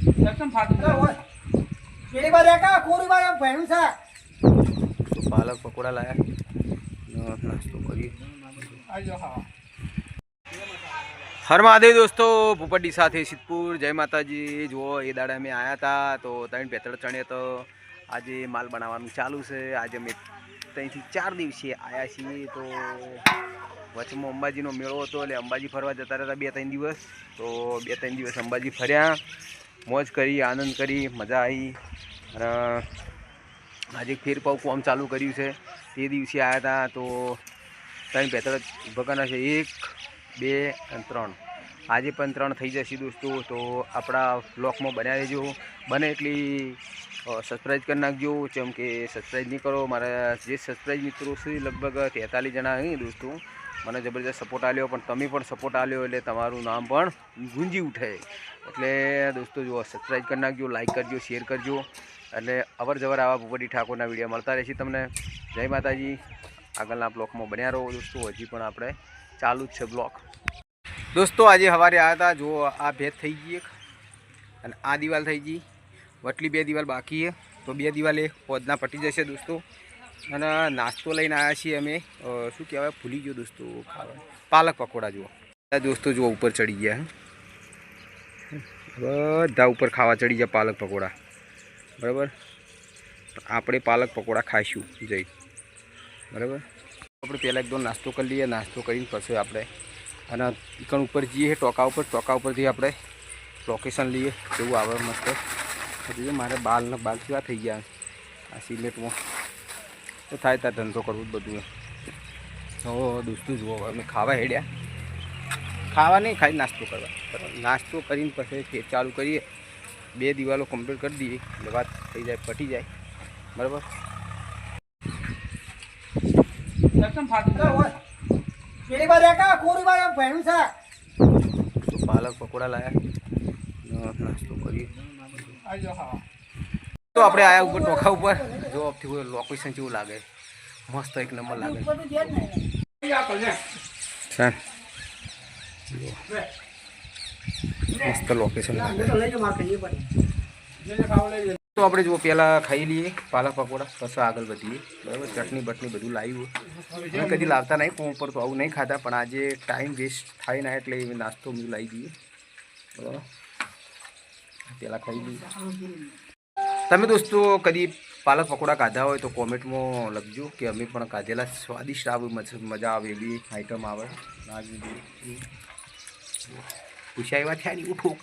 એકદમ ફાટું પેલી બાજુ એકા કોરી બાજુ ભેણું છે. તો પાલક પકોડા લાયા. નાસ્તો કરી આવજો હા. હર મહાદેવ દોસ્તો ભૂપડી સાથે સિદ્ધપુર. જય માતાજી. જુઓ એ દાડા અમે આવ્યા હતા તો ત્રણ પેતળ ચણે તો આજે માલ બનાવવાનું ચાલુ છે. આજે અમે ત્રણથી ચાર દિવસે આવ્યા છીએ. તો વચમાં અંબાજીનો મેળો હતો એટલે અંબાજી ફરવા જતા રહેતા બે ત્રણ દિવસ. તો બે ત્રણ દિવસ અંબાજી ફર્યા. મોજ કરી, આનંદ કરી, મજા આવી અને આજે ફેરપાવ કોમ ચાલુ કર્યું છે. તે દિવસે આવ્યા હતા તો ત્રણ બેતર ભગવાના છે. એક, બે અને ત્રણ. આજે પણ ત્રણ થઈ જશે દોસ્તો. તો આપણા બ્લોકમાં બનાવી દેજો બને એટલી સબસ્ક્રાઈબ કરી નાખજો. જેમ કે સબસ્ક્રાઈબ નહીં કરો, મારા જે સબસ્ક્રાઈબ મિત્રો છે, લગભગ તેતાલીસ જણા દોસ્તો. મને જબરજસ્ત સપોર્ટ આપ્યો, પણ તમે પણ સપોર્ટ આપ્યો એટલે તમારું નામ પણ ગુંજી ઉઠે. એટલે દોસ્તો, જુઓ સબસ્ક્રાઈબ કરી નાખજો લાઈક કરજો શેર કરજો. એટલે અવર જવર આવા ભૂપટી ઠાકોરના વીડિયો મળતા રહેશે તમને. જય માતાજી. આગળના બ્લોકમાં બન્યા રહો દોસ્તો. હજી પણ આપણે ચાલુ જ છે બ્લોક. દોસ્તો, આજે સવારે આવ્યા હતા. જો આ ભેદ થઈ ગઈ એક અને આ દિવાલ થઈ ગઈ. વટલી બે દિવાલ બાકી છે. તો બે દિવાલે પોદના પટી જશે દોસ્તો. અને નાસ્તો લઈને આવ્યા છીએ અમે. શું કહેવાય, ભૂલી ગયો દોસ્તો પાલક પકોડા જુઓ. બધા દોસ્તો જુઓ, ઉપર ચડી ગયા. બધા ઉપર ખાવા ચડી ગયા પાલક પકોડા. બરાબર? આપણે પાલક પકોડા ખાઈશું જઈ બરાબર? આપણે પહેલાં એકદમ નાસ્તો કરી લઈએ, નાસ્તો કરીને પછી આપણે અને ઈકણ ઉપર જઈએ ટોકા ઉપર. ટોકા ઉપરથી આપણે લોકેશન લઈએ એવું આવે, મસ્ત. મારે બાલના બાલ કેવા થઈ ગયા આ સિલેટમાં. તો થાય ત્યાં ધંધો કરવું જ બધું તો દોસ્તું જુઓ અમે ખાવા હેડ્યા. ખાવા નહીં ખાલી નાસ્તો કરવા. નાસ્તો કરીને પછી ફેર ચાલુ કરીએ. બે દિવાલો કમ્પ્લીટ કરી દઈએ. એટલે વાત થઈ જાય પટી જાય. બરાબર? ફાટું પાલક પકોડા લાયા. નાસ્તો કરીએ. હા. તો આપણે આયા ઉપર, ટોખા ઉપર. જો, આપથી લોકેશન કેવું લાગે. મસ્ત એક નંબર લાગે. ઉપરનું છે જ ને આપો લે સર મસ્ત લોકેશન લાગે. તો લઈ જાઓ મારે કહીએ પણ જે જે ખાવ લઈ તો આપણે જો પહેલાં ખાઈ લઈએ, પાલક પકોડા, પછી આગળ વધીએ. બરાબર, ચટણી બટણી બધું લાવ્યું. અમે કદી લાવતા નહીં ફોન ઉપર તો આવું નહીં ખાતા, પણ આજે ટાઈમ વેસ્ટ થાય ના એટલે નાસ્તો મેં લાવી દઈએ. બરાબર. પહેલાં ખાઈ લઈએ. તમે દોસ્તો કદી પાલક પકોડા ખાધા હોય તો કોમેન્ટમાં લખજો કે અમે પણ ખાધેલા સ્વાદિષ્ટ આવે મજ- આવે એવી આઈટમ આવે. પૂછ્યા એવા થયા નહીં ઉઠો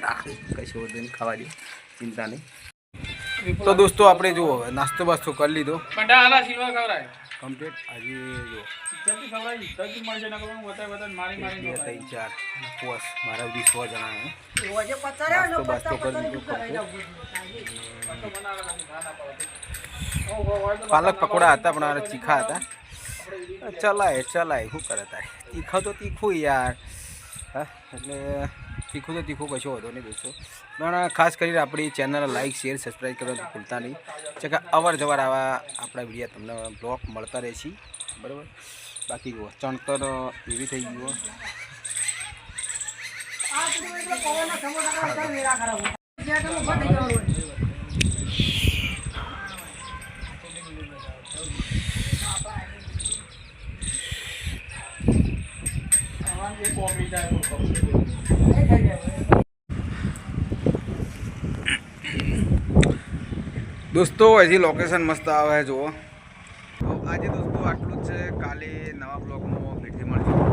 રાખે. કશો વધુ ખાવા દે. ચિંતા નહીં. તો દોસ્તો આપણે જુઓ નાસ્તો બાસ્તો કરી લીધો. કમ્પ્લીટ આજે જો જલ્દી જલ્દી વધારે વધારે મારી મારી બે ત્રણ ચાર પોસ મારા બી સો જણા હે. ને પચાસ પચાસ પાલક પકોડા હતા પણ ચીખા હતા. ચલાય ચલાય શું કરે તારે? તીખા તો તીખું યાર. હા એટલે તીખું તો તીખું કશો હોતો નહીં દોસ્તો. પણ ખાસ કરીને આપણી ચેનલ લાઈક શેર સબસ્ક્રાઈબ કરવાનું ભૂલતા નહીં. છે કે અવર જવર આવા આપણા વિડીયા તમને બ્લોગ મળતા રહેશે. બરાબર? બાકી જુઓ ચણતર એવી થઈ ગયું આ બધું એટલે પવનના સમોસા ખાવા ચાલ મેરા ખરાબ જ્યાં તમે બંધ થઈ જવાનું હોય. ખાવાનું એક ઓગળી જાય તો ખવડાય. એ થઈ જાય. દોસ્તો હજી લોકેશન મસ્ત આવે જુઓ તો આજે દોસ્તો આટલું જ છે. કાલે નવા બ્લોગમાં ફરીથી મળશે.